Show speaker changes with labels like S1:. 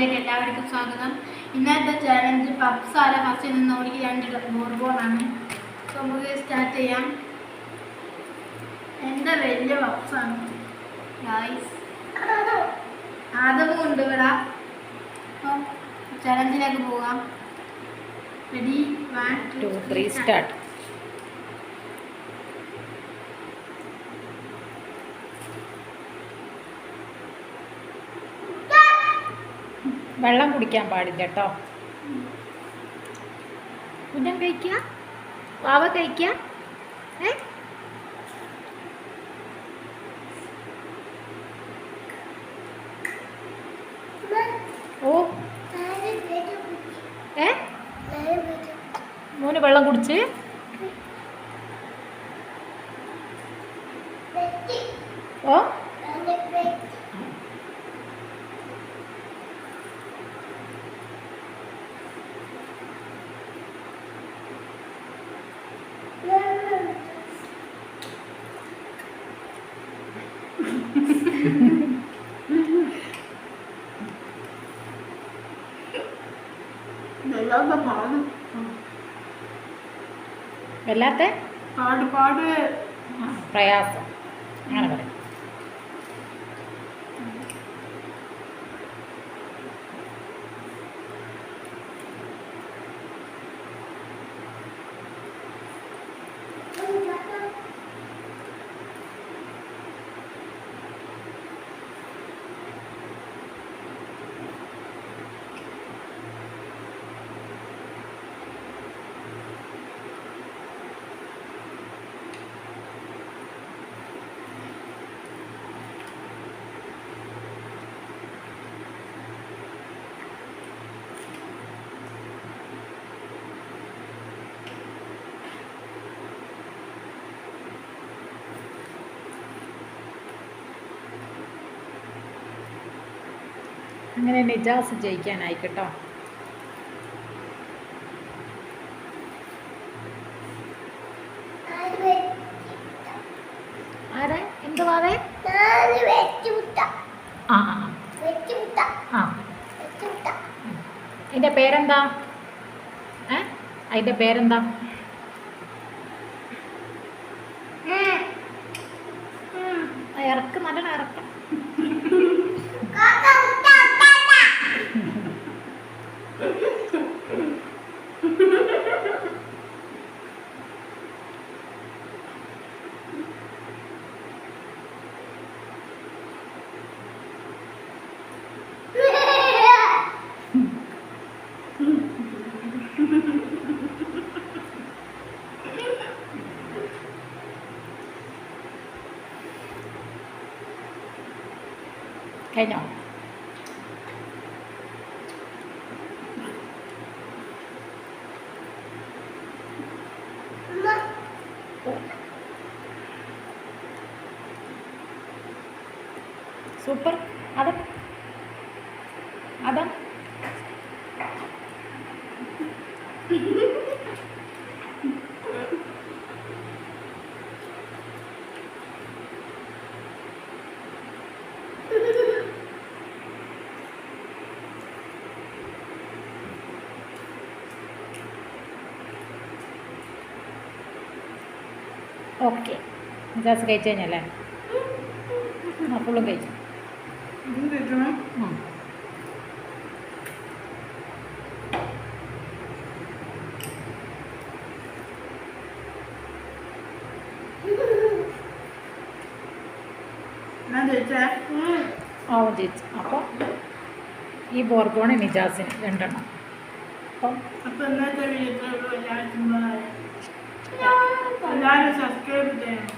S1: വീഡിയോയിലേക്ക് എല്ലാവർക്കും സ്വാഗതം. ഇന്നത്തെ ചാലഞ്ച് പപ്സാര ഫസ്റ്റിൽ ഫസ്റ്റ് നിന്ന് ഓടിക്ക് രണ്ട് ബോർബോണാണ് സോ നമുക്ക് സ്റ്റാർട്ട് ചെയ്യാം. എന്റെ വലിയ പപ്സാണ് ഗായ്സ് ആദമും ഉണ്ട് ഇവിടെ. അപ്പം ചലഞ്ചിലേക്ക് പോകാം. Ready one
S2: two three start വെള്ളം കുടിക്കാൻ പാടില്ല കേട്ടോ.
S1: ഉന്നം കഴിക്കുക വാവ കഴിക്കുക ഏ?
S2: ഓ. ഏ? മോന് വെള്ളം കുടിച്ച്. ഓ.
S1: പാടും.
S2: വല്ലാത്ത?
S1: പാട് പാട്.
S2: പ്രയാസം. അങ്ങനെ പറയും. അങ്ങനെ നിജാസ് ജയിക്കാനായി കേട്ടോ. ആരെ? ആ ആ അതിന്റെ പേരെന്താ? ഏ? അതിന്റെ പേരെന്താ? ഇറക്ക്. നല്ല ഇറക്കം. 开讲。സൂപ്പർ. അതാ അതാ ഓക്കെ. ഗ്ലാസ് കഴിച്ചു കഴിഞ്ഞല്ലേ? ആ ഫുള്ളും കഴിച്ചു. ഉം.
S1: ഞാൻ ചോദിച്ചേ
S2: ആ ജയിച്ചു അപ്പോൾ ഈ ബോർഗോണ് നിജാസിന് രണ്ടെണ്ണം അപ്പം
S1: അപ്പൊ ഇന്നത്തെ വീഡിയോ എല്ലാവർക്കും bye. എല്ലാവരും സബ്സ്ക്രൈബ് ചെയ്യണം